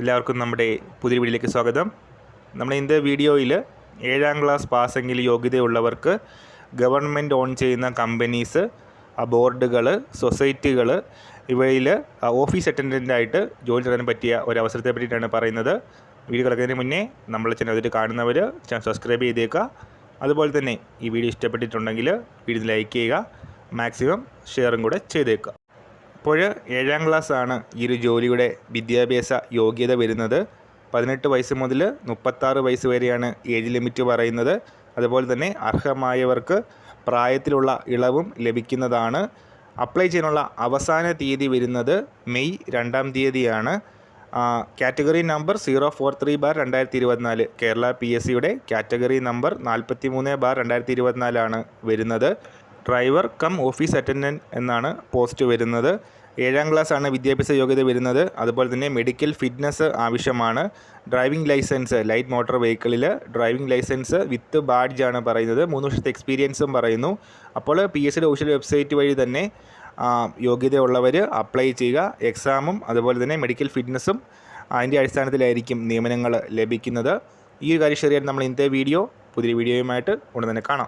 എല്ലാവർക്കും നമ്മുടെ പുതിയ വീഡിയോയിലേക്ക് സ്വാഗതം. നമ്മൾ ഇന്നത്തെ വീഡിയോയിൽ ഏഴാം ക്ലാസ് പാസ്സെങ്കിൽ യോഗ്യതയുള്ളവർക്ക് ഗവൺമെന്റ് ഓൺ ചെയ്യുന്ന കമ്പനീസ് ബോർഡുകൾ സൊസൈറ്റികൾ ഇവയിൽ ഓഫീസ് അറ്റൻഡന്റായിട്ട് ജോലി ചെയ്യാൻ പറ്റിയ ഒരു അവസരത്തെ പറ്റിയിട്ടാണ് പറയുന്നത്. വീഡിയോ കിടക്കുന്നതിന് മുന്നേ നമ്മൾ ചാനൽ അതിൽ കാണുന്നവർ ചാനൽ സബ്സ്ക്രൈബ് ചെയ്തേക്കുക അതുപോലെ തന്നെ ഈ വീഡിയോ ഇഷ്ടപ്പെട്ടിട്ടുണ്ടെങ്കിൽ വീഡിയോ ലൈക്ക് ചെയ്യുക മാക്സിമം ഷെയറും കൂടെ ചെയ്തേക്കുക അപ്പോൾ ഏഴാം ക്ലാസ്സാണ് ഈ ഒരു ജോലിയുടെ വിദ്യാഭ്യാസ യോഗ്യത വരുന്നത്. പതിനെട്ട് വയസ്സ് മുതൽ മുപ്പത്താറ് വയസ്സ് വരെയാണ് ഏജ് ലിമിറ്റ് പറയുന്നത്. അതുപോലെ തന്നെ അർഹമായവർക്ക് പ്രായത്തിലുള്ള ഇളവും ലഭിക്കുന്നതാണ്. അപ്ലൈ ചെയ്യാനുള്ള അവസാന തീയതി വരുന്നത് മെയ് രണ്ടാം തീയതിയാണ്. Category number zero four three bar രണ്ടായിരത്തി ഇരുപത്തിനാല്. കേരള പി എസ് സിയുടെ കാറ്റഗറി നമ്പർ നാൽപ്പത്തി മൂന്ന് ബാർ രണ്ടായിരത്തി ഇരുപത്തിനാലാണ് വരുന്നത്. ഡ്രൈവർ കം ഓഫീസ് അറ്റൻഡന്റ് എന്നാണ് പോസ്റ്റ് വരുന്നത്. ഏഴാം ക്ലാസ് ആണ് വിദ്യാഭ്യാസ യോഗ്യത വരുന്നത്. അതുപോലെ തന്നെ മെഡിക്കൽ ഫിറ്റ്നസ് ആവശ്യമാണ്. ഡ്രൈവിംഗ് ലൈസൻസ് ലൈറ്റ് മോട്ടോർ വെഹിക്കിളിൽ ഡ്രൈവിംഗ് ലൈസൻസ് വിത്ത് ബാഡ്ജ് ആണ് പറയുന്നത്. മൂന്ന് വർഷത്തെ എക്സ്പീരിയൻസും പറയുന്നു. അപ്പോൾ പി എസ് സിയുടെ ഒഫീഷ്യൽ വെബ്സൈറ്റ് വഴി തന്നെ യോഗ്യതയുള്ളവർ അപ്ലൈ ചെയ്യുക. എക്സാമും അതുപോലെ തന്നെ മെഡിക്കൽ ഫിറ്റ്നസ്സും അതിന്റെ അടിസ്ഥാനത്തിലായിരിക്കും നിയമനങ്ങൾ ലഭിക്കുന്നത്. ഈ ഒരു കാര്യം ശരിയായിട്ട് നമ്മൾ ഇന്നത്തെ വീഡിയോ. പുതിയ വീഡിയോയുമായിട്ട് ഉടൻ തന്നെ കാണാം.